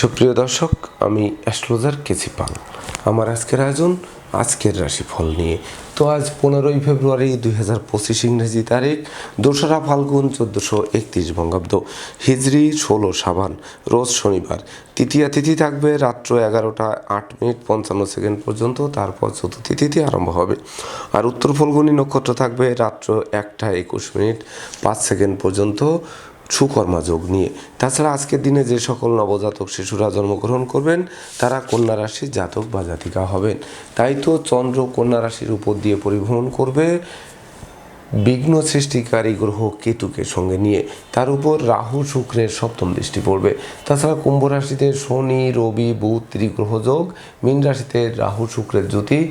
সুপ্রিয় দর্শক, আমি অ্যাস্ট্রোলজার কেসি পাল। আমার আজকের আয়োজন, আজকের রাশিফল নিয়ে। তো আজ পনেরোই ফেব্রুয়ারি দুই হাজার পঁচিশ ইংরেজি তারিখ, দোসরা ফাল্গুন চোদ্দোশো একত্রিশ বঙ্গাব্দ। হিজড়ি ষোলো সাবান, রোজ শনিবার। তৃতীয়া তিথি থাকবে রাত্র এগারোটা আট মিনিট পঞ্চান্ন সেকেন্ড পর্যন্ত, তারপর চতুর্থী তিথি আরম্ভ হবে। আর উত্তর ফল্গুনী নক্ষত্র থাকবে রাত্র একটা একুশ মিনিট পাঁচ সেকেন্ড পর্যন্ত। সুকর্মা যোগ নিয়ে। তাছাড়া আজকের দিনে যে সকল নবজাতক শিশুরা জন্মগ্রহণ করবেন, তারা কন্যা রাশির জাতক বা জাতিকা হবেন। তাই তো চন্দ্র কন্যা রাশির উপর দিয়ে পরিভ্রমণ করবে বিঘ্ন সৃষ্টিকারী গ্রহ কেতুকে সঙ্গে নিয়ে। তার উপর রাহু শুক্রের সপ্তম দৃষ্টি পড়বে। তাছাড়া কুম্ভ রাশিতে শনি, রবি, বুধ, ত্রিগ্রহ যোগ। মীন রাশিতে রাহু, শুক্রের জ্যোতি।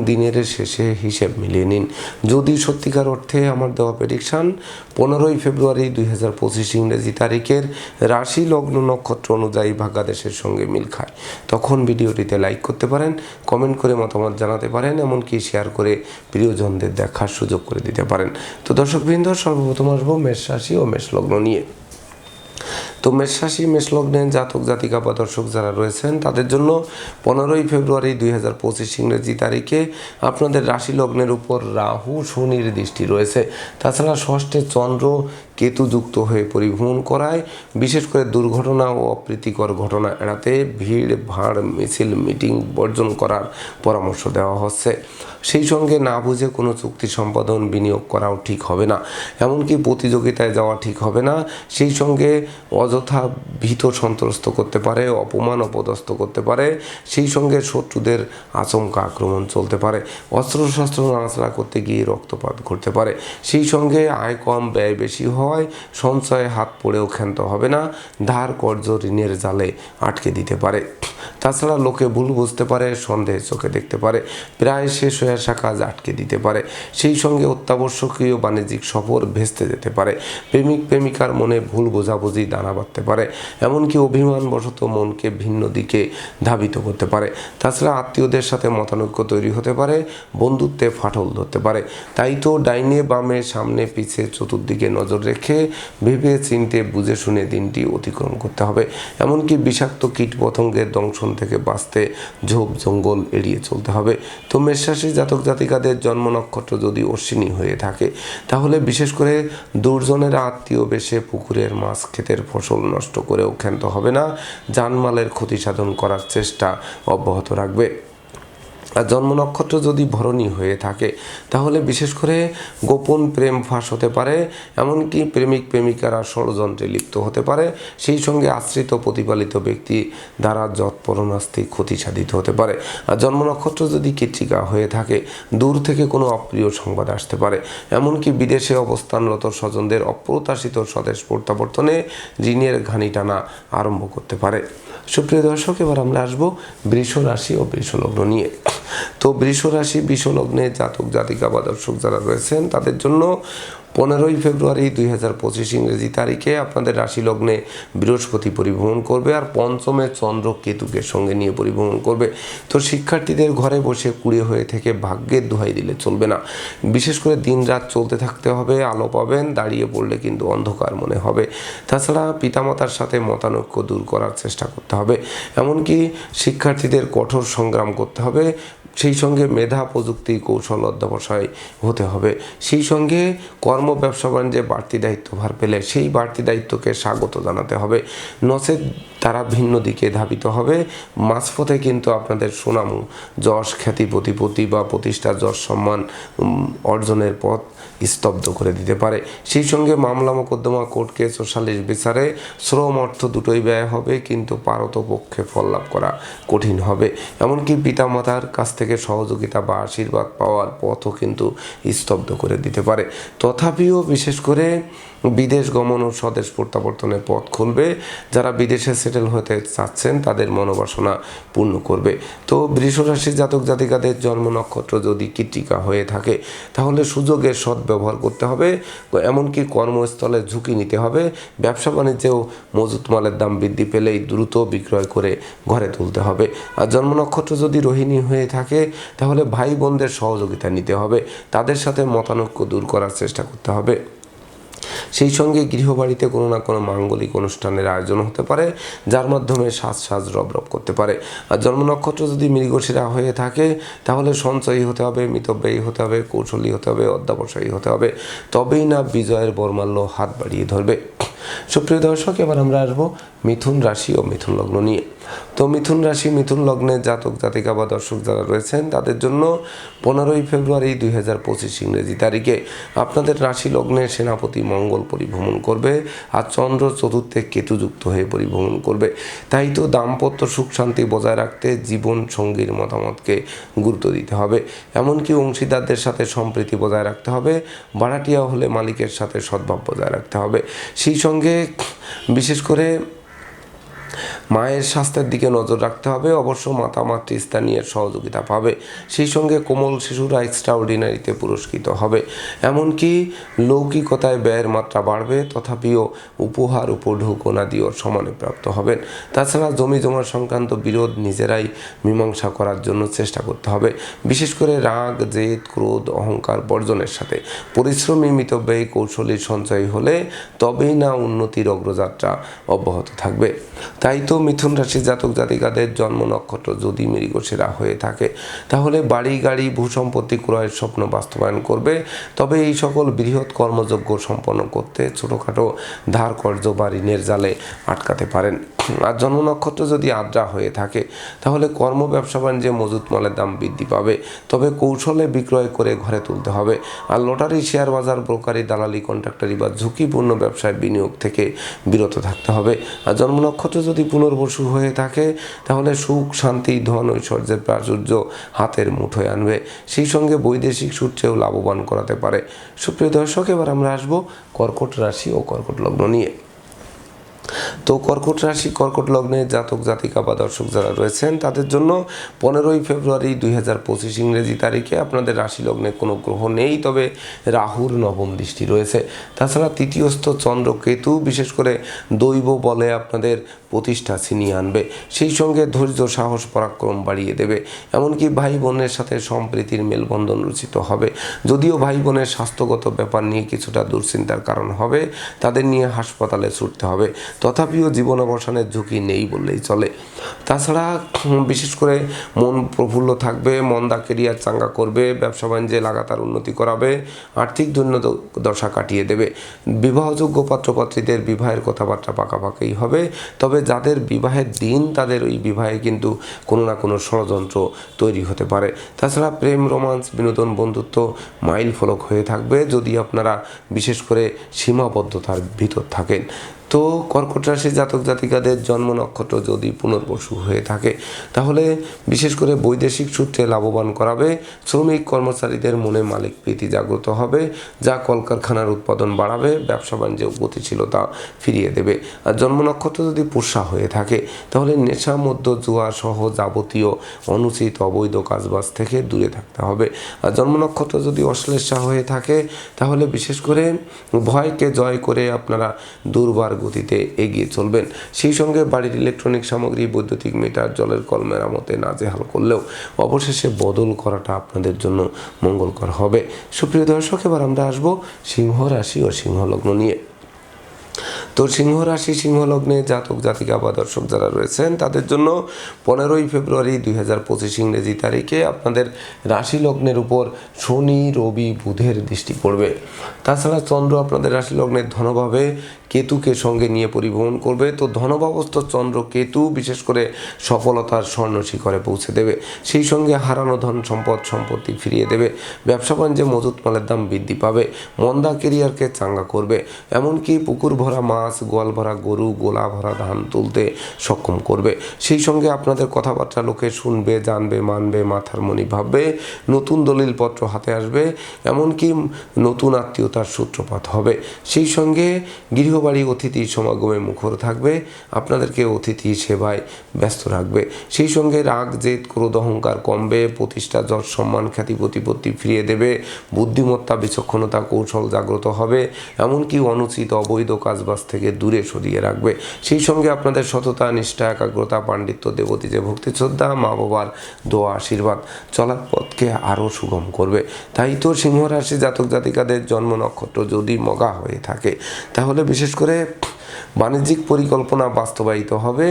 দিনের শেষে হিসেব মিলিয়ে নিন। যদি সত্যিকার অর্থে আমার দেওয়া প্রেডিকশান পনেরোই ফেব্রুয়ারি দুই হাজার পঁচিশ ইংরেজি তারিখের রাশি লগ্ন নক্ষত্র অনুযায়ী ভাগ্যাদেশের সঙ্গে মিল খায়, তখন ভিডিওটিতে লাইক করতে পারেন কমেন্ট করে মতামত জানাতে পারেন, এমনকি শেয়ার করে প্রিয়জনদের দেখার সুযোগ করে দিতে পারেন। তো দর্শকবৃন্দ, সর্বপ্রথম আসব মেষ রাশি ও মেষ লগ্ন নিয়ে। তো মেষরাশি মেষলগ্নে জাতক, জাতিকা বা দর্শক যারা রয়েছেন, তাদের জন্য পনেরোই ফেব্রুয়ারি দুই হাজার পঁচিশ ইংরেজি তারিখে আপনাদের রাশি লগ্নের উপর রাহু, শনির দৃষ্টি রয়েছে। তাছাড়া ষষ্ঠে চন্দ্র কেতুযুক্ত হয়ে পরিভ্রমণ করায়, বিশেষ করে দুর্ঘটনা ও অপ্রীতিকর ঘটনা এড়াতে ভিড়, ভাড়, মিছিল, মিটিং বর্জন করার পরামর্শ দেওয়া হচ্ছে। সেই সঙ্গে না বুঝে কোনো চুক্তি সম্পাদন বিনিয়োগ করাও ঠিক হবে না। এমনকি প্রতিযোগিতায় যাওয়া ঠিক হবে না। সেই সঙ্গে অযথা ভীত সন্ত্রস্ত করতে পারে, অপমান অপদস্থ করতে পারে। সেই সঙ্গে শত্রুদের আচমকা আক্রমণ চলতে পারে। অস্ত্রশস্ত্র নাড়াচাড়া করতে গিয়ে রক্তপাত ঘটতে পারে। সেই সঙ্গে আয় কম, ব্যয় বেশি হওয়ায় সঞ্চয়ে হাত পড়েও ক্ষান্ত হবে না, ধার কর্য ঋণের জালে আটকে দিতে পারে। তাছাড়া লোকে ভুল বুঝতে পারে, সন্দেহ চোখে দেখতে পারে, প্রায় শেষ হয়ে আসা কাজ আটকে দিতে পারে। সেই সঙ্গে অত্যাবশ্যকীয় বাণিজ্যিক সফর ভেস্তে যেতে পারে। প্রেমিক প্রেমিকার মনে ভুল বোঝাবুঝি দানা বাঁধতে পারে, এমনকি অভিমানবশত মনকে ভিন্ন দিকে ধাবিত করতে পারে। তাছাড়া আত্মীয়দের সাথে মতানৈক্য তৈরি হতে পারে, বন্ধুত্বে ফাটল ধরতে পারে। তাই তো ডাইনে বামে সামনে পিছে চতুর্দিকে নজর রেখে ভেবে চিনতে বুঝে শুনে দিনটি অতিক্রম করতে হবে। এমনকি বিষাক্ত কীট পতঙ্গের দংশন থেকে বাঁচতে ঝোপ জঙ্গল এড়িয়ে চলতে হবে। তো মেষরাশি জাতক জাতিকাদের জন্ম নক্ষত্র যদি অশ্বিনী হয়ে থাকে, তাহলে বিশেষ করে দুর্জনের আত্মীয় বেশে পুকুরের মাছ ক্ষেতের ফসল নষ্ট করেও ক্ষান্ত হবে না। জানমালের ক্ষতি সাধন করার চেষ্টা অব্যাহত রাখবে। আর জন্ম নক্ষত্র যদি ভরণী হয়ে থাকে, তাহলে বিশেষ করে গোপন প্রেম ফাঁস হতে পারে, এমনকি প্রেমিক প্রেমিকারা ষড়যন্ত্রে লিপ্ত হতে পারে। সেই সঙ্গে আশ্রিত প্রতিপালিত ব্যক্তি দ্বারা যৎপরণাস্তি ক্ষতি সাধিত হতে পারে। আর জন্ম নক্ষত্র যদি কৃত্রিকা হয়ে থাকে, দূর থেকে কোনো অপ্রিয় সংবাদ আসতে পারে। এমনকি বিদেশে অবস্থানরত স্বজনদের অপ্রত্যাশিত স্বদেশ প্রত্যাবর্তনে ঋণের ঘানি টানা আরম্ভ করতে পারে। সুপ্রিয় দর্শক, এবার আমরা আসব বৃষ রাশি ও বৃষ লগ্ন নিয়ে। তো বৃষ রাশি বৃষ লগ্নে জাতক জাতিকা বা দর্শক যারা রয়েছেন তাদের জন্য পনেরোই ফেব্রুয়ারি দুই হাজার পঁচিশ ইংরেজি তারিখে আপনাদের রাশি লগ্নে বৃহস্পতি পরিভ্রমণ করবে আর পঞ্চমে চন্দ্র কেতুকে সঙ্গে নিয়ে পরিভ্রমণ করবে। তো শিক্ষার্থীদের ঘরে বসে কুড়িয়ে হয়ে থেকে ভাগ্যের দোহাই দিলে চলবে না। বিশেষ করে দিন রাত চলতে থাকতে হবে, আলো পাবেন, দাঁড়িয়ে পড়লে কিন্তু অন্ধকার মনে হবে। তাছাড়া পিতামাতার সাথে মতানৈক্য দূর করার চেষ্টা করতে হবে। এমনকি শিক্ষার্থীদের কঠোর সংগ্রাম করতে হবে সেই সঙ্গে মেধা, প্রযুক্তি, কৌশল অধ্যবসায় হতে হবে। সেই সঙ্গে কর্ম, ব্যবসা, বাণিজ্যে বাড়তি দায়িত্ব ভার পেলে সেই বাড়তি দায়িত্বকে স্বাগত জানাতে হবে। নচেত তারা ভিন্ন দিকে ধাবিত হবে। মাঝপথে কিন্তু আপনাদের সুনাম যশ, খ্যাতি, প্রতিপত্তি বা প্রতিষ্ঠা যশ, সম্মান অর্জনের পথ স্তব্ধ করে দিতে পারে। সেই সঙ্গে মামলা মোকদ্দমা, কোর্ট কেস ও সালিশ বিচারে শ্রম অর্থ দুটোই ব্যয় হবে, কিন্তু পারত পক্ষে ফল লাভ করা কঠিন হবে। এমনকি পিতামাতার কাছ থেকে সহযোগিতা বা আশীর্বাদ পাওয়ার পথও কিন্তু স্তব্ধ করে দিতে পারে। তথাপিও বিশেষ করে বিদেশ গমন ও স্বদেশ প্রত্যাবর্তনের পথ খুলবে। যারা বিদেশে সেটেল হতে চাচ্ছেন, তাদের মনোবাসনা পূর্ণ করবে। তো বৃষ রাশির জাতক জাতিকাদের জন্ম নক্ষত্র যদি কৃতিকা হয়ে থাকে, তাহলে সুযোগের সদ্ব্যবহার করতে হবে। এমনকি কর্মস্থলে ঝুঁকি নিতে হবে। ব্যবসা বাণিজ্যেও মজুত মালের দাম বৃদ্ধি পেলেই দ্রুত বিক্রয় করে ঘরে তুলতে হবে। আর জন্ম নক্ষত্র যদি রোহিণী হয়ে থাকে, তাহলে ভাই বোনদের সহযোগিতা নিতে হবে। তাদের সাথে মতানৈক্য দূর করার চেষ্টা করতে হবে। সেই সঙ্গে গৃহবাড়িতে কোনো না কোনো মাঙ্গলিক অনুষ্ঠানের আয়োজন হতে পারে, যার মাধ্যমে সাজ সাজ রব রব করতে পারে। আর জন্ম নক্ষত্র যদি মৃগশিরা হয়ে থাকে, তাহলে সঞ্চয়ী হতে হবে, মিতব্যয়ী হতে হবে, কৌশলী হতে হবে, অধ্যাবসায়ী হতে হবে। তবেই না বিজয়ের বর্মাল্য হাত বাড়িয়ে ধরবে। সুপ্রিয় দর্শক, এবার আমরা আসব মিথুন রাশি ও মিথুন লগ্ন নিয়ে। তো মিথুন রাশি, মিথুন লগ্নের জাতক, জাতিকা বা দর্শক যারা রয়েছেন, তাদের জন্য পনেরোই ফেব্রুয়ারি দুই হাজার পঁচিশ ইংরেজি তারিখে আপনাদের রাশি লগ্নের সেনাপতি মঙ্গল পরিভ্রমণ করবে আর চন্দ্র চতুর্থে কেতুযুক্ত হয়ে পরিভ্রমণ করবে। তাই তো দাম্পত্য সুখ শান্তি বজায় রাখতে জীবন সঙ্গীর মতামতকে গুরুত্ব দিতে হবে। এমনকি অংশীদারদের সাথে সম্প্রীতি বজায় রাখতে হবে। ভাড়াটিয়া হলে মালিকের সাথে সদ্ভাব বজায় রাখতে হবে। সেই সঙ্গে বিশেষ করে মায়ের স্বাস্থ্যের দিকে নজর রাখতে হবে। অবশ্য মাতা মাতৃস্থানীয় সহযোগিতা পাবে। সেই সঙ্গে কোমল শিশুরা এক্সট্রা অর্ডিনারিতে পুরস্কৃত হবে। এমনকি লৌকিকতায় ব্যয়ের মাত্রা বাড়বে, তথাপিও উপহার উপঢৌকনাদিও সমানে প্রাপ্ত হবেন। তাছাড়া জমি জমা সংক্রান্ত বিরোধ নিজেরাই মীমাংসা করার জন্য চেষ্টা করতে হবে। বিশেষ করে রাগ, জেদ, ক্রোধ, অহংকার বর্জনের সাথে। পরিশ্রমী মিতব্যয়ী কৌশলী সঞ্চয় হলে তবেই না উন্নতির অগ্রযাত্রা অব্যাহত থাকবে। তাই তো মিথুন রাশি জাতক জাতিকাদের জন্ম নক্ষত্র যদি মৃগশিরা হয়ে থাকে, তাহলে বাড়ি, গাড়ি ভূসম্পত্তি ক্রয়ের স্বপ্ন বাস্তবায়ন করবে। তবে এই সকল বৃহৎ কর্মযোগ্য সম্পন্ন করতে ছোটোখাটো ধার কর্য বা ঋণের জালে আটকাতে পারেন। আর জন্ম নক্ষত্র যদি আদ্রা হয়ে থাকে, তাহলে কর্ম ব্যবসা বাণিজ্যে মজুত মালের দাম বৃদ্ধি পাবে। তবে কৌশলে বিক্রয় করে ঘরে তুলতে হবে। আর লটারি, শেয়ার বাজার, ব্রোকারি, দালালি, কন্ট্রাক্টারি বা ঝুঁকিপূর্ণ ব্যবসায় বিনিয়োগ থেকে বিরত থাকতে হবে। আর জন্ম নক্ষত্র যদি পুনর্বসু হয়ে থাকে, তাহলে সুখ, শান্তি, ধন, ঐশ্বর্যের প্রাচুর্য হাতের মুঠোয় আনবে। সেই সঙ্গে বৈদেশিক সূত্রেও লাভবান করাতে পারে। সুপ্রিয় দর্শক, এবার আমরা আসব কর্কট রাশি ও কর্কট লগ্ন নিয়ে। তো কর্কট রাশি, কর্কট লগ্নে জাতক, জাতিকা বা দর্শক যারা রয়েছেন, তাদের জন্য পনেরোই ফেব্রুয়ারি দুই হাজার পঁচিশ ইংরেজি তারিখে আপনাদের রাশি লগ্নে কোনো গ্রহ নেই, তবে রাহুর নবম দৃষ্টি রয়েছে। তাছাড়া তৃতীয়স্থ চন্দ্র কেতু, বিশেষ করে দৈব বলে আপনাদের প্রতিষ্ঠা ছিনিয়ে আনবে। সেই সঙ্গে ধৈর্য, সাহস, পরাক্রম বাড়িয়ে দেবে। এমনকি ভাই বোনের সাথে সম্প্রীতির মেলবন্ধন রচিত হবে। যদিও ভাই বোনের স্বাস্থ্যগত ব্যাপার নিয়ে কিছুটা দুশ্চিন্তার কারণ হবে, তাদের নিয়ে হাসপাতালে ছুটতে হবে। তথাপিও জীবন অবসানের ঝুঁকি নেই বললেই চলে। তাছাড়া বিশেষ করে মন প্রফুল্ল থাকবে মন্দা কেরিয়ার চাঙ্গা করবে, ব্যবসা বাণিজ্যে লাগাতার উন্নতি করাবে, আর্থিক দৈন্য দশা কাটিয়ে দেবে। বিবাহযোগ্য পাত্রপাত্রীদের বিবাহের কথাবার্তা পাকাপাকিই হবে, তবে যাদের বিবাহের দিন, তাদের ওই বিবাহে কিন্তু কোনো না কোনো ষড়যন্ত্র তৈরি হতে পারে। তাছাড়া প্রেম, রোমান্স, বিনোদন, বন্ধুত্ব মাইল ফলক হয়ে থাকবে, যদি আপনারা বিশেষ করে সীমাবদ্ধতার ভিতর থাকেন। তো কর্কট রাশি জাতক জাতিকাদের জন্ম নক্ষত্র যদি পুনর্বসু হয়ে থাকে, তাহলে বিশেষ করে বৈদেশিক সূত্রে লাভবান করাবে, শ্রমিক কর্মচারীদের মনে মালিক প্রীতি জাগ্রত হবে, যা কলকারখানার উৎপাদন বাড়াবে, ব্যবসা বাণিজ্যে গতিশীলতা ফিরিয়ে দেবে। আর জন্ম নক্ষত্র যদি পুষা হয়ে থাকে, তাহলে নেশা মধ্য জুয়া সহ যাবতীয় অনুচিত অবৈধ কাজবাজ থেকে দূরে থাকতে হবে। আর জন্ম নক্ষত্র যদি অশ্লেষা হয়ে থাকে, তাহলে বিশেষ করে ভয়কে জয় করে আপনারা দুর্বার গতিতে এগিয়ে চলবেন। সেই সঙ্গে বাড়ির ইলেকট্রনিক সামগ্রী, বৈদ্যুতিক মিটার জলের কল মেরামতে নাজেহাল করলেও অবশেষে বদল করাটা আপনাদের জন্য মঙ্গলকর হবে। সুপ্রিয় দর্শক, এবার আমরা আসব সিংহ রাশি ও সিংহ লগ্ন নিয়ে। তো সিংহ রাশি সিংহ লগ্নে জাতক, জাতিকা বা দর্শক যারা রয়েছেন, তাদের জন্য পনেরোই ফেব্রুয়ারি দুই হাজার পঁচিশ ইংরেজি তারিখে আপনাদের রাশি লগ্নের উপর শনি, রবি, বুধের দৃষ্টি পড়বে। তাছাড়া চন্দ্র আপনাদের রাশি লগ্নের ধনভাবে কেতুকে সঙ্গে নিয়ে পরিবহন করবে, তো ধনভাবস্থ চন্দ্র কেতু বিশেষ করে সফলতার স্বর্ণ শিখরে পৌঁছে দেবে। সেই সঙ্গে হারানো ধন সম্পদ, সম্পত্তি ফিরিয়ে দেবে। ব্যবসা বাণিজ্যে মজুত মালের দাম বৃদ্ধি পাবে। মন্দা কেরিয়ারকে চাঙ্গা করবে। এমনকি পুকুর ভরা মাছ, গোয়াল ভরা গরু, গোলা ভরা ধান তুলতে সক্ষম করবে। সেই সঙ্গে আপনাদের কথাবার্তা লোকে শুনবে, জানবে, মানবে, মাথার মনি ভাববে। নতুন দলিলপত্র হাতে আসবে। এমনকি নতুন আত্মীয়তার সূত্রপাত হবে। সেই সঙ্গে গৃহ গৃহবাড়ি অতিথি সমাগমে মুখর থাকবে, আপনাদেরকে অতিথি সেবায় ব্যস্ত রাখবে। সেই সঙ্গে রাগ, জেদ, ক্রোধ, অহংকার কমবে, প্রতিষ্ঠা, যশ, সম্মান, খ্যাতি, প্রতিপত্তি ফিরিয়ে দেবে, বুদ্ধিমত্তা, বিচক্ষণতা, কৌশল জাগ্রত হবে, এমনকি অনুচিত, অবৈধ কাজবাজ থেকে দূরে সরিয়ে রাখবে। সেই সঙ্গে আপনাদের সততা, নিষ্ঠা, একাগ্রতা, পাণ্ডিত্য, দেবতী যে ভক্তি, শ্রদ্ধা, মা বাবার দোয়া, আশীর্বাদ চলার পথকে আরও সুগম করবে। তাই তো সিংহ রাশি জাতক জাতিকাদের জন্ম নক্ষত্র যদি মগা হয়ে থাকে, তাহলে বিশেষ করে বাণিজ্যিক পরিকল্পনা বাস্তবায়িত হবে,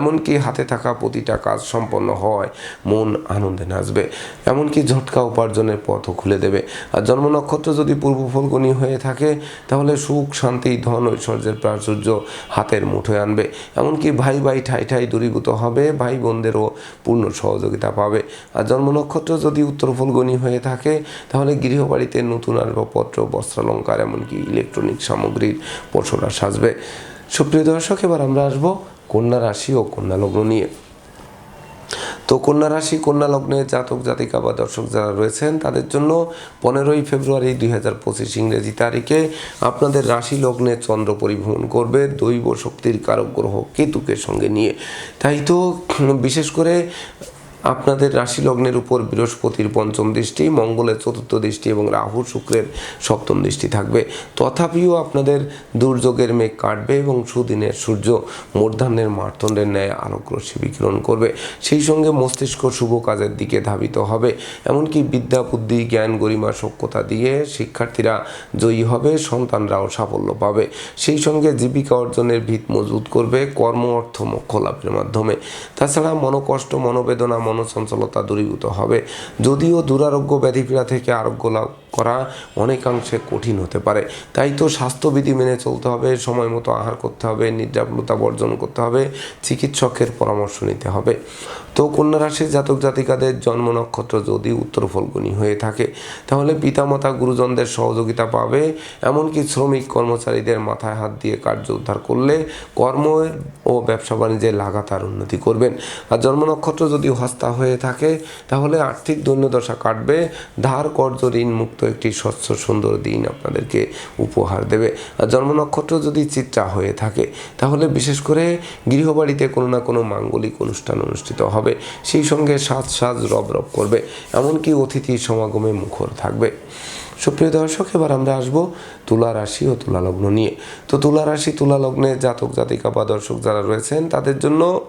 এমনকি হাতে থাকা প্রতিটা কাজ সম্পন্ন হয়, মন আনন্দে নাচবে, এমনকি ঝটকা উপার্জনের পথও খুলে দেবে। আর জন্ম নক্ষত্র যদি পূর্ব ফলগুনি হয়ে থাকে, তাহলে সুখ, শান্তি, ধন, ঐশ্বর্যের প্রাচুর্য হাতের মুঠোয় আনবে। এমনকি ভাই ভাই ঠাই ঠাই দূরীভূত হবে, ভাই বোনদেরও পূর্ণ সহযোগিতা পাবে। আর জন্ম নক্ষত্র যদি উত্তর ফলগুনি হয়ে থাকে, তাহলে গৃহবাড়িতে নতুন আসবাবপত্র, বস্ত্রালঙ্কার, এমনকি ইলেকট্রনিক সামগ্রীর পশরা সাজবে। সুপ্রিয় দর্শক, এবার আমরা আসব কন্যা রাশি ও কন্যা লগ্ন নিয়ে। তো কন্যা রাশি, কন্যা লগ্নে জাতক, জাতিকা বা দর্শক যারা রয়েছেন, তাদের জন্য পনেরোই ফেব্রুয়ারি দুই হাজার পঁচিশ ইংরেজি তারিখে আপনাদের রাশি লগ্নে চন্দ্র পরিভ্রমণ করবে, দৈব শক্তির কারক গ্রহ কেতুকে সঙ্গে নিয়ে। তাই তো, বিশেষ করে আপনাদের রাশি লগ্নের উপর বৃহস্পতির পঞ্চম দৃষ্টি, মঙ্গলের চতুর্থ দৃষ্টি এবং রাহু শুক্রের সপ্তম দৃষ্টি থাকবে। তথাপিও আপনাদের দুর্যোগের মেঘ কাটবে এবং সুদিনের সূর্য মূর্ধান্যের মার্তণ্ডের ন্যায় আলোক রশ্মি বিকিরণ করবে। সেই সঙ্গে মস্তিষ্ক শুভ কাজের দিকে ধাবিত হবে। এমনকি বিদ্যা, বুদ্ধি, জ্ঞান, গরিমা, সক্ষতা দিয়ে শিক্ষার্থীরা জয়ী হবে, সন্তানরাও সাফল্য পাবে। সেই সঙ্গে জীবিকা অর্জনের ভিত মজবুত করবে, কর্ম, অর্থ, মোক্ষ লাভের মাধ্যমে। তাছাড়া মনোকষ্ট, মনোবেদনা মনোচঞ্চলতা দূরীভূত হবে। যদিও দুরারোগ্য ব্যাধিপীড়া থেকে আরোগ্য লাভ করা অনেকাংশে কঠিন হতে পারে। তাই তো স্বাস্থ্যবিধি মেনে চলতে হবে, সময় মতো আহার করতে হবে, নিদ্রাবলতা বর্জন করতে হবে, চিকিৎসকের পরামর্শ নিতে হবে। তো কন্যা রাশির জাতক জাতিকাদের জন্ম নক্ষত্র যদি উত্তর ফলগুনি হয়ে থাকে, তাহলে পিতামাতা গুরুজনদের সহযোগিতা পাবে। এমনকি শ্রমিক কর্মচারীদের মাথায় হাত দিয়ে কার্য উদ্ধার করলে কর্ম ও ব্যবসা বাণিজ্যে লাগাতার উন্নতি করবেন। আর জন্ম নক্ষত্র যদি হস্তা হয়ে থাকে, তাহলে আর্থিক দৈন্যদশা কাটবে। ধার কর্য ঋণ মুক্ত একটি স্বচ্ছ, সুন্দর দিন আপনাদেরকে উপহার দেবে। আর জন্ম নক্ষত্র যদি চিত্রা হয়ে থাকে, তাহলে বিশেষ করে গৃহবাড়িতে কোনো না কোনো মাঙ্গলিক অনুষ্ঠান অনুষ্ঠিত হবে। সেই সঙ্গে সাজ সাজ রব রব করবে, এমনকি অতিথি সমাগমে মুখর থাকবে। সুপ্রিয় দর্শক, এবার আমরা আসব তুলা রাশি ও তুলা লগ্ন নিয়ে। তো তুলা রাশি, তুলা লগ্নে জাতক, জাতিকা বা দর্শক যারা রয়েছেন, তাদের জন্য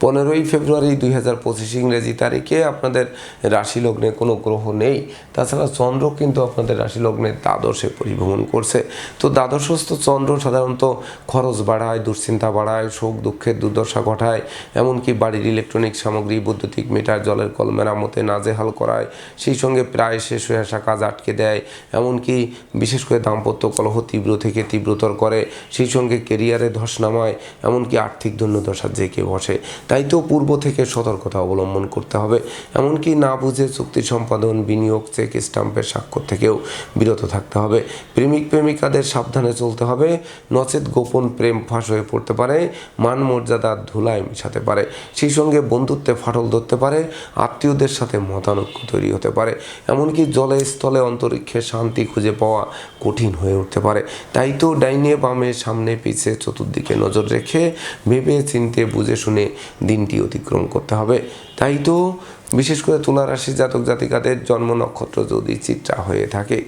পনেরোই ফেব্রুয়ারি দুই হাজার পঁচিশ ইংরেজি তারিখে আপনাদের রাশি লগ্নে কোনো গ্রহ নেই। তাছাড়া চন্দ্র কিন্তু আপনাদের রাশি লগ্নের দ্বাদশে পরিভ্রমণ করছে। তো দ্বাদশস্থ চন্দ্র সাধারণত খরচ বাড়ায়, দুশ্চিন্তা বাড়ায়, শোক, দুঃখের দুর্দশা ঘটায়। এমনকি বাড়ির ইলেকট্রনিক সামগ্রী, বৈদ্যুতিক মিটার, জলের কল মেরামতে নাজেহাল করায়। সেই সঙ্গে প্রায় শেষ হয়ে আসা কাজ আটকে দেয়। এমনকি বিশেষ করে দাম্পত্য কলহ তীব্র থেকে তীব্রতর করে। সেই সঙ্গে কেরিয়ারে ধস নামায়। এমনকি আর্থিক দৈন্যদশা জেঁকে বসে। তাই তো পূর্ব থেকে সতর্কতা অবলম্বন করতে হবে। এমনকি না বুঝে চুক্তি সম্পাদন, বিনিয়োগ, চেক, স্টাম্পের স্বাক্ষর থেকেও বিরত থাকতে হবে। প্রেমিক, প্রেমিকাদের সাবধানে চলতে হবে। নচেত গোপন প্রেম ফাঁস হয়ে পড়তে পারে, মান মর্যাদা ধুলায় মিশাতে পারে, সেই সঙ্গে বন্ধুত্বে ফাটল ধরতে পারে, আত্মীয়দের সাথে মতানৈক্য তৈরি হতে পারে। এমনকি জলে, স্থলে অন্তরিক্ষে শান্তি খুঁজে পাওয়া কঠিন হয়ে উঠতে পারে। তাই তো ডাইনে বামে সামনে, পিছে চতুর্দিকে নজর রেখে ভেবে চিনতে বুঝে শুনে দিনটি অতিক্রম করতে হবে। তাই তো বিশেষ করে তুলা রাশি জাতক জাতিকাদের জন্ম নক্ষত্র যদি চিত্রা হয়ে থাকে,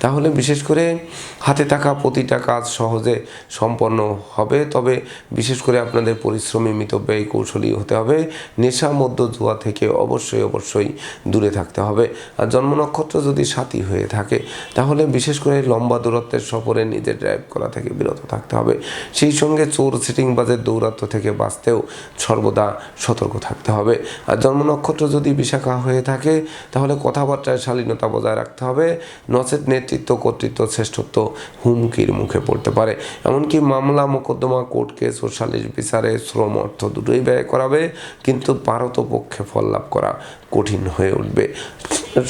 তাহলে বিশেষ করে হাতে থাকা প্রতিটা কাজ সহজে সম্পন্ন হবে। তবে বিশেষ করে আপনাদের পরিশ্রমী, মিতব্যয়ী, কৌশলী হতে হবে। নেশা মধ্য জুয়া থেকে অবশ্যই অবশ্যই দূরে থাকতে হবে। আর জন্ম নক্ষত্র যদি সাথী হয়ে থাকে, তাহলে বিশেষ করে লম্বা দূরত্বের সফরে নিজের ড্রাইভ করা থেকে বিরত থাকতে হবে। সেই সঙ্গে চোর সিটিংবাজের দৌরাত্ম থেকে বাঁচতেও সর্বদা সতর্ক থাকতে হবে। আর জন্ম নক্ষত্র যদি বিশাখা হয়ে থাকে, তাহলে কথাবার্তায় শালীনতা বজায় রাখতে হবে। নচেত নেতৃত্ব, কর্তৃত্ব, শ্রেষ্ঠত্ব হুমকির মুখে পড়তে পারে। এমনকি মামলা, মোকদ্দমা, কোর্ট কেস ও সালিশ বিচারে শ্রম, অর্থ দুটোই ব্যয় করাবে, কিন্তু পারত পক্ষে ফল লাভ করা কঠিন হয়ে উঠবে।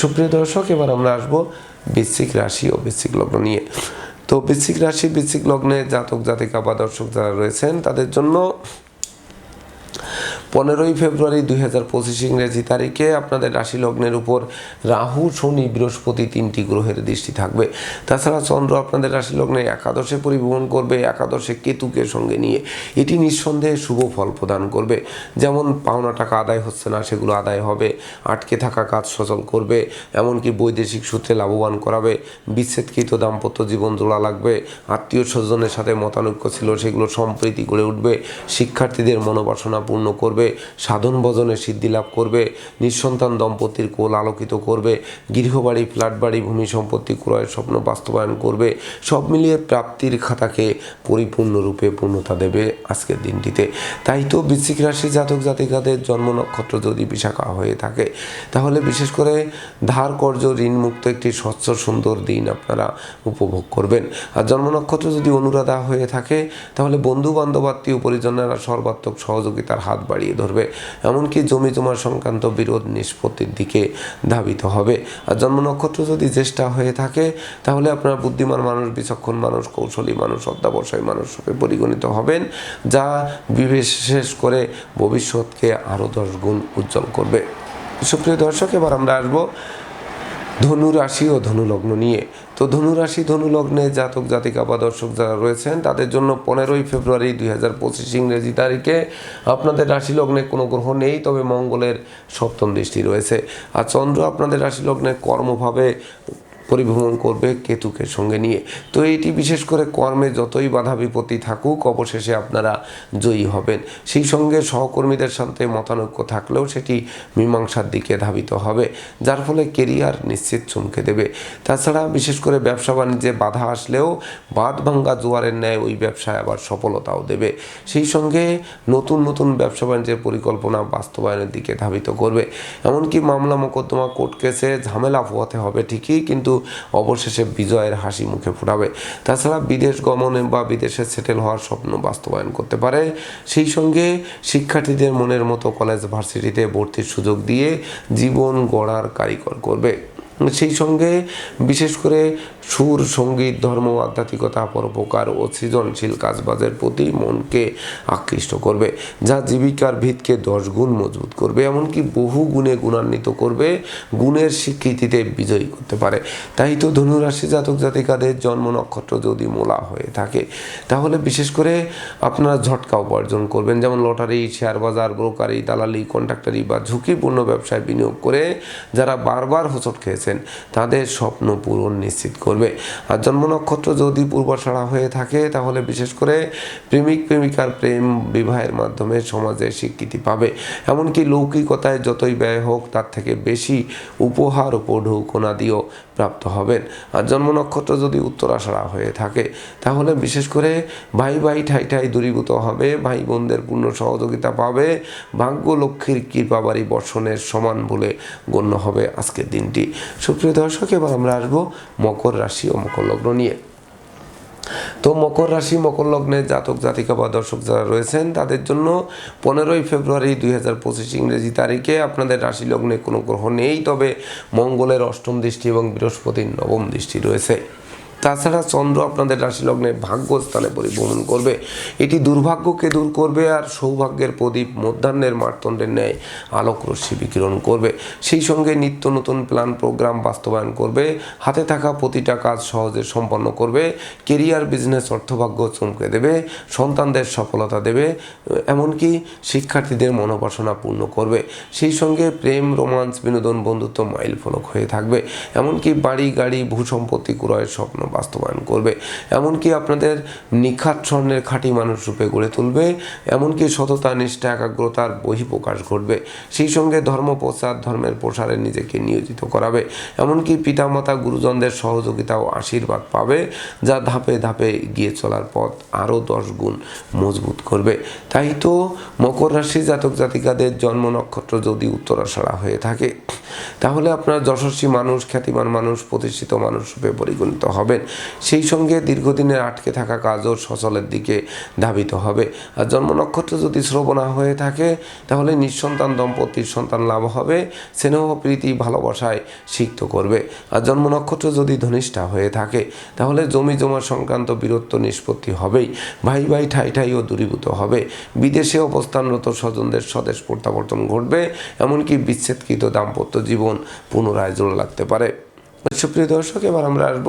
সুপ্রিয় দর্শক, এবার আমরা আসব বৃশ্চিক রাশি ও বৃশ্চিক লগ্ন নিয়ে। তো বৃশ্চিক রাশি, বৃশ্চিক লগ্নে জাতক, জাতিকা বা দর্শক যারা রয়েছেন, তাদের জন্য পনেরোই ফেব্রুয়ারি দুই হাজার পঁচিশ ইংরেজি তারিখে আপনাদের রাশি লগ্নের উপর রাহু, শনি, বৃহস্পতি তিনটি গ্রহের দৃষ্টি থাকবে। তাছাড়া চন্দ্র আপনাদের রাশি লগ্নে একাদশে পরিভ্রমণ করবে, একাদশে কেতুকে সঙ্গে নিয়ে এটি নিঃসন্দেহে শুভ ফল প্রদান করবে। যেমন পাওনা টাকা আদায় হচ্ছে না, সেগুলো আদায় হবে, আটকে থাকা কাজ সচল করবে, এমনকি বৈদেশিক সূত্রে লাভবান করাবে, বিচ্ছেদকৃত দাম্পত্য জীবন জোড়া লাগবে, আত্মীয় স্বজনের সাথে মতানৈক্য ছিল, সেগুলো সম্প্রীতি গড়ে উঠবে, শিক্ষার্থীদের মনোবাসনা পূর্ণ করবে সাধন ভজনে সিদ্ধি লাভ করবে, নিঃসন্তান দম্পতির কোল আলোকিত করবে, গৃহবাড়ি ফ্ল্যাট বাড়ি ভূমি সম্পত্তি, ক্রয়ের স্বপ্ন বাস্তবায়ন করবে, সব মিলিয়ে প্রাপ্তির খাতাকে পরিপূর্ণরূপে পূর্ণতা দেবে আজকের দিনটিতে। তাই তো বৃশ্চিক রাশি জাতক জাতিকাদের জন্ম নক্ষত্র যদি বিশাখা হয়ে থাকে, তাহলে বিশেষ করে ধার কর্য ঋণ মুক্ত একটি স্বচ্ছ, সুন্দর দিন আপনারা উপভোগ করবেন। আর জন্ম নক্ষত্র যদি অনুরাধা হয়ে থাকে, তাহলে বন্ধু বান্ধব আত্মীয় পরিজনেরা সর্বাত্মক সহযোগিতার হাত বাড়িয়ে ধরবে। এমনকি জমি জমা সংক্রান্ত বিরোধ নিষ্পত্তির দিকে ধাবিত হবে। আর জন্ম নক্ষত্র যদি জ্যেষ্ঠা হয়ে থাকে, তাহলে আপনার বুদ্ধিমান মানুষ, বিচক্ষণ মানুষ, কৌশলী মানুষ অধ্যাবসায়ী মানুষ রূপে পরিগণিত হবেন, যা বিশেষ করে ভবিষ্যৎকে আরও দশ গুণ উজ্জ্বল করবে। সুপ্রিয় দর্শক, এবার আমরা আসব ধনু রাশি ও ধনুলগ্ন নিয়ে। তো ধনু রাশি ধনু লগ্নে জাতক, জাতিকা বা দর্শক যারা রয়েছেন, তাদের জন্য পনেরোই ফেব্রুয়ারি দুই হাজার পঁচিশ ইংরেজি তারিখে আপনাদের রাশি লগ্নে কোনো গ্রহ নেই, তবে মঙ্গলের সপ্তম দৃষ্টি রয়েছে। আর চন্দ্র আপনাদের রাশি লগ্নে কর্মভাবে পরিভ্রমণ করবে কেতুকে সঙ্গে নিয়ে। তো এটি বিশেষ করে কর্মে যতই বাধা বিপত্তি থাকুক, অবশেষে আপনারা জয়ী হবেন। সেই সঙ্গে সহকর্মীদের সাথে মতানৈক্য থাকলেও সেটি মীমাংসার দিকে ধাবিত হবে, যার ফলে কেরিয়ার নিশ্চিত চমকে দেবে। তাছাড়া বিশেষ করে ব্যবসা বাণিজ্যে বাধা আসলেও বাদ ভাঙ্গা জোয়ারের ন্যায় ওই ব্যবসায় আবার সফলতাও দেবে। সেই সঙ্গে নতুন নতুন ব্যবসা বাণিজ্যের পরিকল্পনা বাস্তবায়নের দিকে ধাবিত করবে। এমনকি মামলা মোকদ্দমা কোর্ট কেসে ঝামেলা পোহাতে হবে ঠিকই, কিন্তু অবশেষে বিজয়ের হাসি মুখে ফুটাবে। তাছাড়া বিদেশ গমনে বা বিদেশে সেটেল হওয়ার স্বপ্ন বাস্তবায়ন করতে পারে। সেই সঙ্গে শিক্ষার্থীদের মনের মতো কলেজ ভার্সিটিতে ভর্তির সুযোগ দিয়ে জীবন গড়ার কারিগর করবে। সেই সঙ্গে বিশেষ করে সুর, সংগীত, ধর্ম, আধ্যাত্মিকতা, পরোপকার ও সৃজনশীল কাজবাজের প্রতি মনকে আকৃষ্ট করবে, যা জীবিকার ভিতকে দশ গুণ মজবুত করবে, এমনকি বহু গুণে গুণান্বিত করবে, গুণের স্বীকৃতিতে বিজয়ী করতে পারে। তাই তো ধনুরাশি জাতক জাতিকাদের জন্ম নক্ষত্র যদি মোলা হয়ে থাকে, তাহলে বিশেষ করে আপনারা ঝটকা উপার্জন করবেন, যেমন লটারি, শেয়ার বাজার, ব্রোকারি, দালালি কন্ট্রাক্টারি বা ঝুঁকিপূর্ণ ব্যবসায় বিনিয়োগ করে যারা বারবার হোঁচট খেয়েছেন তাদের স্বপ্ন পূরণ নিশ্চিত করবে। আর জন্ম নক্ষত্র যদি পূর্বাশাড়া হয়ে থাকে, তাহলে বিশেষ করে প্রেমিক, প্রেমিকার প্রেম বিবাহের মাধ্যমে সমাজে স্বীকৃতি পাবে। এমনকি লৌকিকতায় যতই ব্যয় হোক, তার থেকে বেশি উপহার উপঢৌকনাদিও প্রাপ্ত হবেন। আর জন্ম নক্ষত্র যদি উত্তরাষাড়া হয়ে থাকে, তাহলে বিশেষ করে ভাই ভাই ঠাই ঠাই দূরীভূত হবে, ভাই বোনদের পূর্ণ সহযোগিতা পাবে, ভাগ্য লক্ষ্মীর কৃপাবাড়ি বর্ষণের সমান বলে গণ্য হবে আজকের দিনটি। সুপ্রিয় দর্শক, এবার আমরা আসব মকর রাশি ও মকর লগ্ন নিয়ে। তো মকর রাশি, মকর লগ্নে জাতক, জাতিকা বা দর্শক যারা রয়েছেন, তাদের জন্য পনেরোই ফেব্রুয়ারি দুই হাজার পঁচিশ ইংরেজি তারিখে আপনাদের রাশি লগ্নে কোনো গ্রহ নেই, তবে মঙ্গলের অষ্টম দৃষ্টি এবং বৃহস্পতির নবম দৃষ্টি রয়েছে। তাছাড়া চন্দ্র আপনাদের রাশি লগ্নে ভাগ্যস্থানে পরিভ্রমণ করবে। এটি দুর্ভাগ্যকে দূর করবে আর সৌভাগ্যের প্রদীপ মধ্যাহ্নের মারতণ্ডের ন্যায় আলোক রশ্মি বিকিরণ করবে। সেই সঙ্গে নিত্য নতুন প্ল্যান প্রোগ্রাম বাস্তবায়ন করবে, হাতে থাকা প্রতিটা কাজ সহজে সম্পন্ন করবে, কেরিয়ার, বিজনেস, অর্থভাগ্য চমকে দেবে, সন্তানদের সফলতা দেবে, এমনকি শিক্ষার্থীদের মনোবাসনা পূর্ণ করবে। সেই সঙ্গে প্রেম, রোমান্স, বিনোদন, বন্ধুত্ব মাইল ফলক হয়ে থাকবে। এমনকি বাড়ি, গাড়ি, ভূসম্পত্তি ক্রয়ের স্বপ্ন বাস্তবায়ন করবে। এমনকি আপনাদের নিখাত স্বর্ণের খাঁটি মানুষ রূপে গড়ে তুলবে, এমনকি সততা, নিষ্ঠা, একাগ্রতার বহিঃপ্রকাশ ঘটবে। সেই সঙ্গে ধর্ম, প্রচার, ধর্মের প্রসারে নিজেকে নিয়োজিত করাবে। এমনকি পিতামাতা, গুরুজনদের সহযোগিতা ও আশীর্বাদ পাবে, যা ধাপে ধাপে এগিয়ে চলার পথ আরও দশ গুণ মজবুত করবে। তাই তো মকর রাশি জাতক জাতিকাদের জন্ম নক্ষত্র যদি উত্তরাষাড়া হয়ে থাকে, তাহলে আপনার যশস্বী মানুষ, খ্যাতিমান মানুষ, প্রতিষ্ঠিত মানুষ রূপে পরিগণিত হবেন। সেই সঙ্গে দীর্ঘদিনের আটকে থাকা কাজও সচলের দিকে ধাবিত হবে। আর জন্ম নক্ষত্র যদি শ্রবণা হয়ে থাকে, তাহলে নিঃসন্তান দম্পতির সন্তান লাভ হবে, স্নেহ, প্রীতি, ভালোবাসায় সিক্ত করবে। আর জন্ম নক্ষত্র যদি ধনিষ্ঠা হয়ে থাকে, তাহলে জমি জমা সংক্রান্ত বীরত্ব নিষ্পত্তি হবেই। ভাই ভাই ঠাই ঠাইও দূরীভূত হবে। বিদেশে অবস্থানরত স্বজনদের স্বদেশ প্রত্যাবর্তন ঘটবে, এমনকি বিচ্ছেদকৃত দাম্পত্য জীবন পুনরায় জোড়া লাগতে পারে। সুপ্রিয় দর্শক, এবার আমরা আসব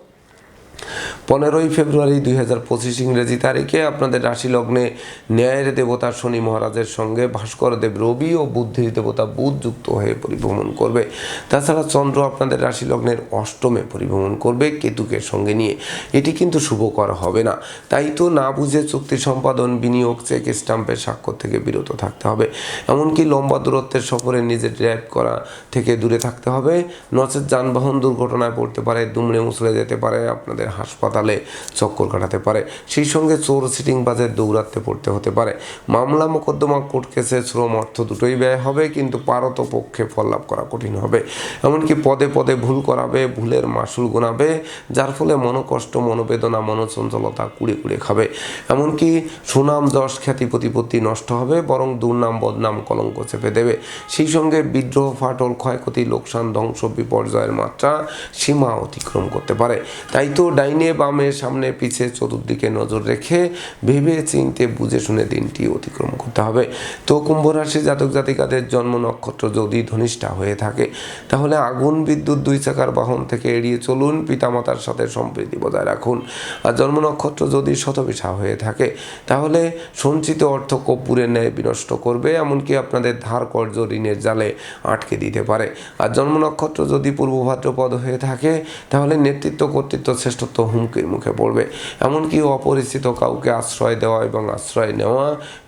পনেরোই ফেব্রুয়ারি দুই হাজার পঁচিশ ইংরেজি তারিখে আপনাদের রাশি লগ্নে ন্যায়ের দেবতা শনি মহারাজের সঙ্গে ভাস্কর দেব রবি ও বুদ্ধির দেবতা বুধ যুক্ত হয়ে পরিভ্রমণ করবে। তাছাড়া চন্দ্র আপনাদের রাশি লগ্নের অষ্টমে পরিভ্রমণ করবে কেতুকে সঙ্গে নিয়ে। এটি কিন্তু শুভকর হবে না। তাই তো না বুঝে চুক্তি সম্পাদন, বিনিয়োগ, চেক, স্টাম্পের স্বাক্ষর থেকে বিরত থাকতে হবে। এমনকি লম্বা দূরত্বের সফরে নিজে ড্রাইভ করা থেকে দূরে থাকতে হবে। নচেত যানবাহন দুর্ঘটনায় পড়তে পারে, দুমড়ে মুচড়ে যেতে পারে আপনাদের হাসপাতালে চক্কর কাটাতে পারে। সেই সঙ্গে চোর সিটিং বাজে দৌড়াতে পড়তে হতে পারে। মামলা মোকদ্দমা কোর্ট কেসে শ্রম অর্থ দুটোই ব্যয় হবে, কিন্তু পারত পক্ষে ফল লাভ করা কঠিন হবে। এমনকি পদে পদে ভুল করাবে, ভুলের মাসুল গোনাবে, যার ফলে মনোকষ্ট, মনোবেদনা, মনোচঞ্চলতা কুড়ে কুড়ে খাবে। এমনকি সুনাম, যশ, খ্যাতি, প্রতিপত্তি নষ্ট হবে, বরং দুর্নাম, বদনাম কলঙ্ক চেপে দেবে। সেই সঙ্গে বিদ্রোহ, ফাটল, ক্ষয়ক্ষতি, লোকসান, ধ্বংস, বিপর্যয়ের মাত্রা সীমা অতিক্রম করতে পারে। তাই তো ডাইনে বামে সামনে পিছে চতুর্দিকে নজর রেখে ভেবে চিনতে বুঝে শুনে দিনটি অতিক্রম করতে হবে। তো কুম্ভ রাশি জাতক জাতিকাদের জন্ম নক্ষত্র যদি ধনিষ্ঠা হয়ে থাকে, তাহলে আগুন, বিদ্যুৎ, দুই চাকার বাহন থেকে এড়িয়ে চলুন, পিতামাতার সাথে সম্প্রীতি বজায় রাখুন। আর জন্ম নক্ষত্র যদি শতবিশা হয়ে থাকে, তাহলে সঞ্চিত অর্থ কর্পূরের ন্যায় বিনষ্ট করবে, এমনকি আপনাদের ধার কর্য ঋণের জালে আটকে দিতে পারে। আর জন্ম নক্ষত্র যদি পূর্ব ভাদ্রপদ হয়ে থাকে, তাহলে নেতৃত্ব কর্তৃত্ব শ্রেষ্ঠত্ব হুমকির মুখে পড়বে। এমনকি অপরিচিত কাউকে আশ্রয় দেওয়া এবং আশ্রয় নেওয়া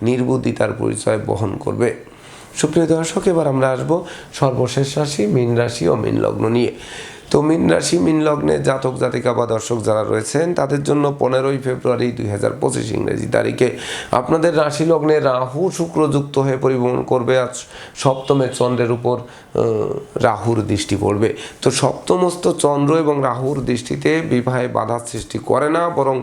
নির্বুদ্ধিতার পরিচয় বহন করবে। সুপ্রিয় দর্শক, এবার আমরা আসব সর্বশেষ রাশি, মীন রাশি ও মীন লগ্ন নিয়ে। তো মিন রাশি, মীন লগ্নে জাতক, জাতিকা বা দর্শক যারা রয়েছেন, তাদের জন্য পনেরোই ফেব্রুয়ারি দুই হাজার পঁচিশ ইংরেজি তারিখে আপনাদের রাশি লগ্নে রাহু শুক্র যুক্ত হয়ে পরিভ্রমণ করবে। আজ সপ্তমে চন্দ্রের উপর রাহুর দৃষ্টি পড়বে। তো সপ্তমস্ত চন্দ্র এবং রাহুর দৃষ্টিতে বিবাহে বাধা সৃষ্টি করে না, বরং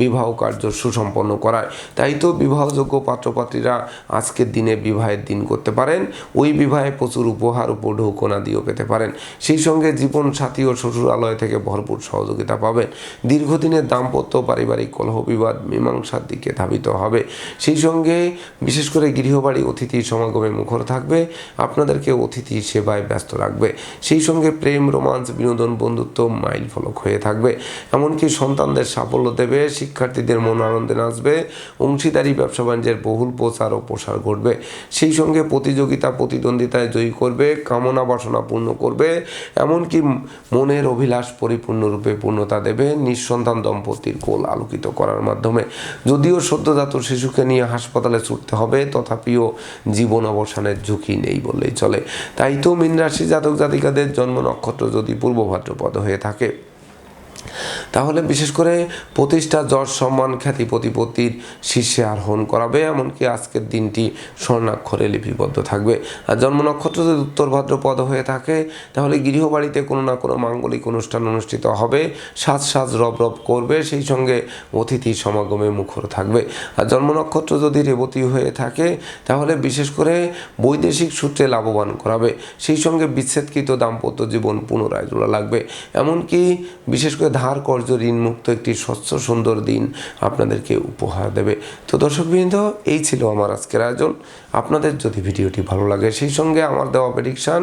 বিবাহ কার্য সুসম্পন্ন করায়। তাই তো বিবাহযোগ্য পাত্রপাত্রীরা আজকের দিনে বিবাহের দিন করতে পারেন। ওই বিবাহে প্রচুর উপহার উপঢৌকনা দিয়েও পেতে পারেন। সেই সঙ্গে জীবন সাথী ও শ্বশুরালয় থেকে ভরপুর সহযোগিতা পাবেন। দীর্ঘদিনের দাম্পত্য পারিবারিক কলহ বিবাদ মীমাংসার দিকে ধাবিত হবে। সেই সঙ্গে বিশেষ করে গৃহবাড়ি অতিথি সমাগমে মুখর থাকবে। আপনাদেরকে অতিথি সেবায় ব্যস্ত রাখবে। সেই সঙ্গে প্রেম, রোমাঞ্চ, বিনোদন, বন্ধুত্ব মাইল ফলক হয়ে থাকবে। এমনকি সন্তানদের সাফল্য দেবে, শিক্ষার্থীদের মন আনন্দে নাচবে, অংশীদারি, ব্যবসা বাণিজ্যের বহুল প্রচার ও প্রসার ঘটবে। সেই সঙ্গে প্রতিযোগিতা, প্রতিদ্বন্দ্বিতায় জয়ী করবে, কামনা বাসনা পূর্ণ করবে। এমনকি মনের অভিলাষ পরিপূর্ণরূপে পূর্ণতা দেবে, নিঃসন্তান দম্পতির কোল আলোকিত করার মাধ্যমে। যদিও সদ্যজাত শিশুকে নিয়ে হাসপাতালে ছুটতে হবে, তথাপিও জীবন অবসানের ঝুঁকি নেই বললেই চলে। তাই তো মীন রাশি জাতক জাতিকাদের জন্ম নক্ষত্র যদি পূর্ব ভাদ্রপদ হয়ে থাকে তাহলে বিশেষ করে প্রতিষ্ঠা, যশ, সম্মান, খ্যাতি, প্রতিপত্তির শীর্ষে আরোহণ করাবে, এমনকি আজকের দিনটি স্বর্ণাক্ষরে লিপিবদ্ধ থাকবে। আর জন্ম নক্ষত্র যদি উত্তর ভাদ্রপদ হয়ে থাকে, তাহলে গৃহবাড়িতে কোনো না কোনো মাঙ্গলিক অনুষ্ঠান অনুষ্ঠিত হবে। সাজ সাজ রব রব করবে, সেই সঙ্গে অতিথি সমাগমে মুখর থাকবে। আর জন্ম নক্ষত্র যদি রেবতী হয়ে থাকে, তাহলে বিশেষ করে বৈদেশিক সূত্রে লাভবান করাবে। সেই সঙ্গে বিচ্ছেদকৃত দাম্পত্য জীবন পুনরায় জোড়া লাগবে। এমনকি বিশেষ করে ধার কর্য ঋণমুক্ত একটি স্বচ্ছ সুন্দর দিন আপনাদেরকে উপহার দেবে। তো দর্শকবৃন্দ এই ছিল আমার আজকের আয়োজন। আপনাদের যদি ভিডিওটি ভালো লাগে, সেই সঙ্গে আমার দেওয়া প্রেডিকশান